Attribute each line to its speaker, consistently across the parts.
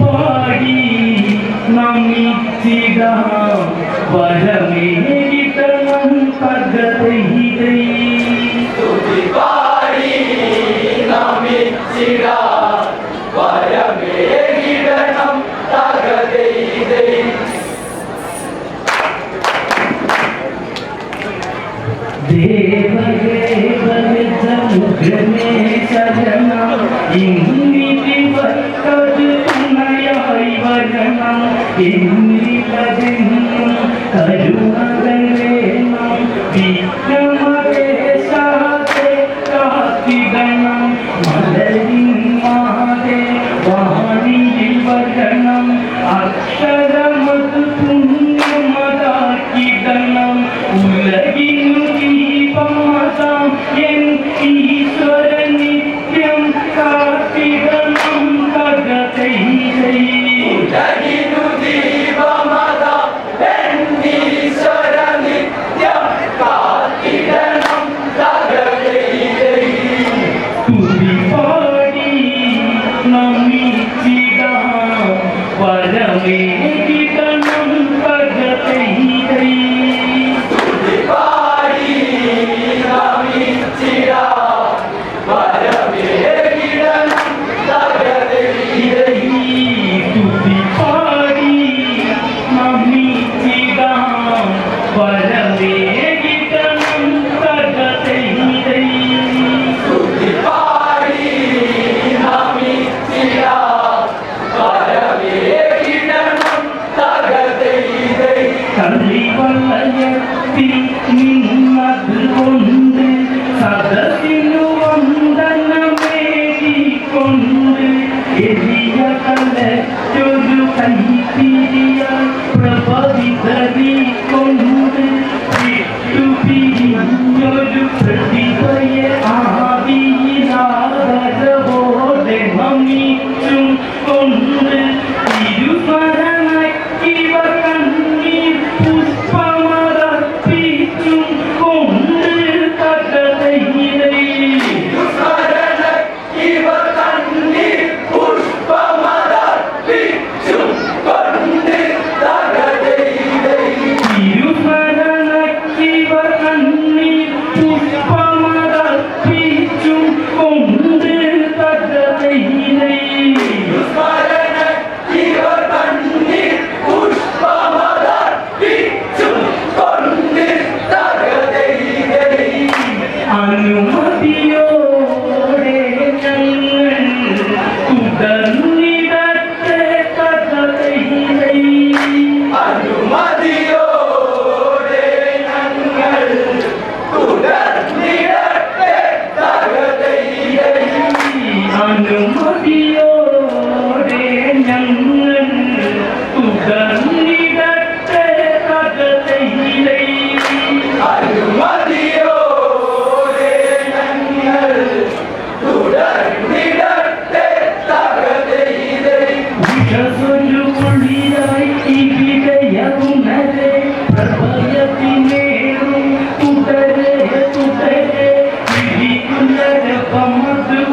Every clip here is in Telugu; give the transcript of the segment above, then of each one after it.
Speaker 1: పాడి నమ్మిచ్చిద. వరమే తనం పగతై
Speaker 2: తుది పాడి నమ్మిచ్చిద. వరమే
Speaker 1: You.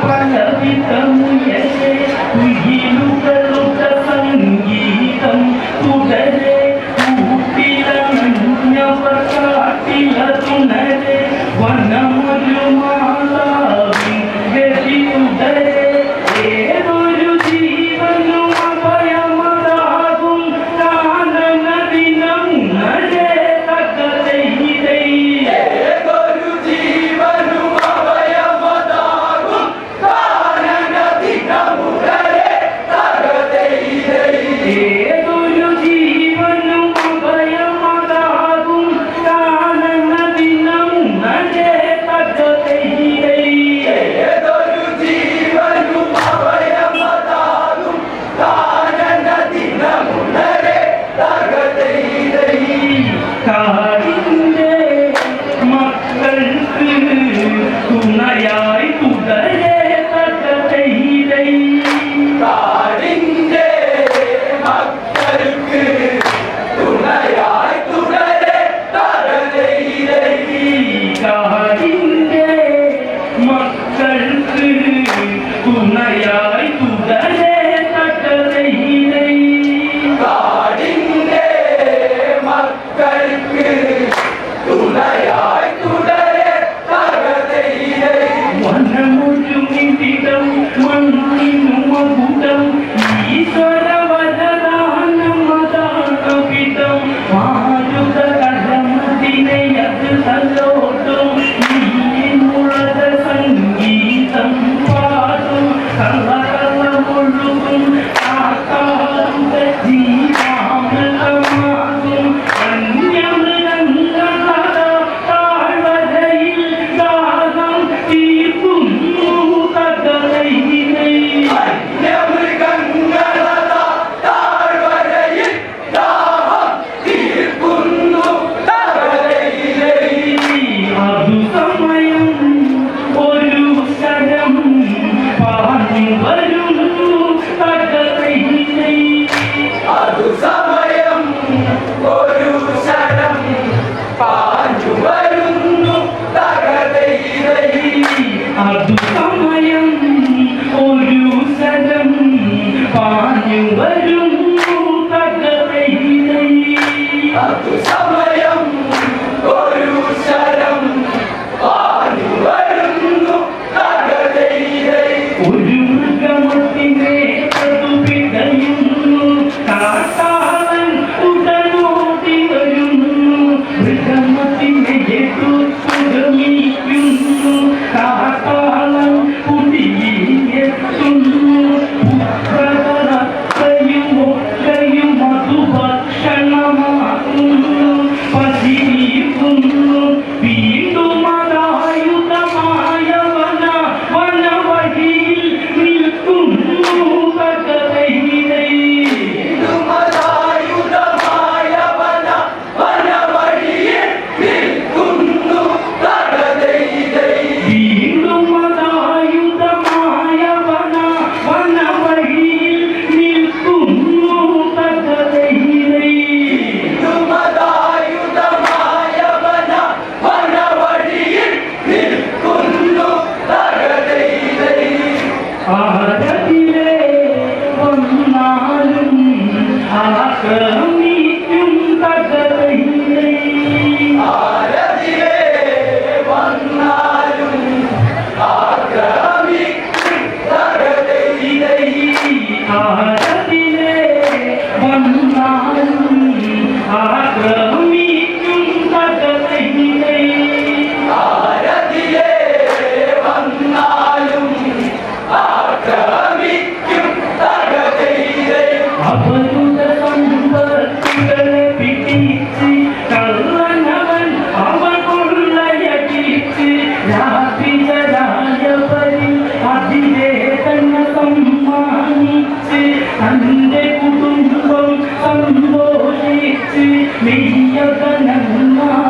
Speaker 1: ta nhận. Malum আলাকমি Minkom kam bohi, meyyadanan ma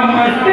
Speaker 1: Namaste.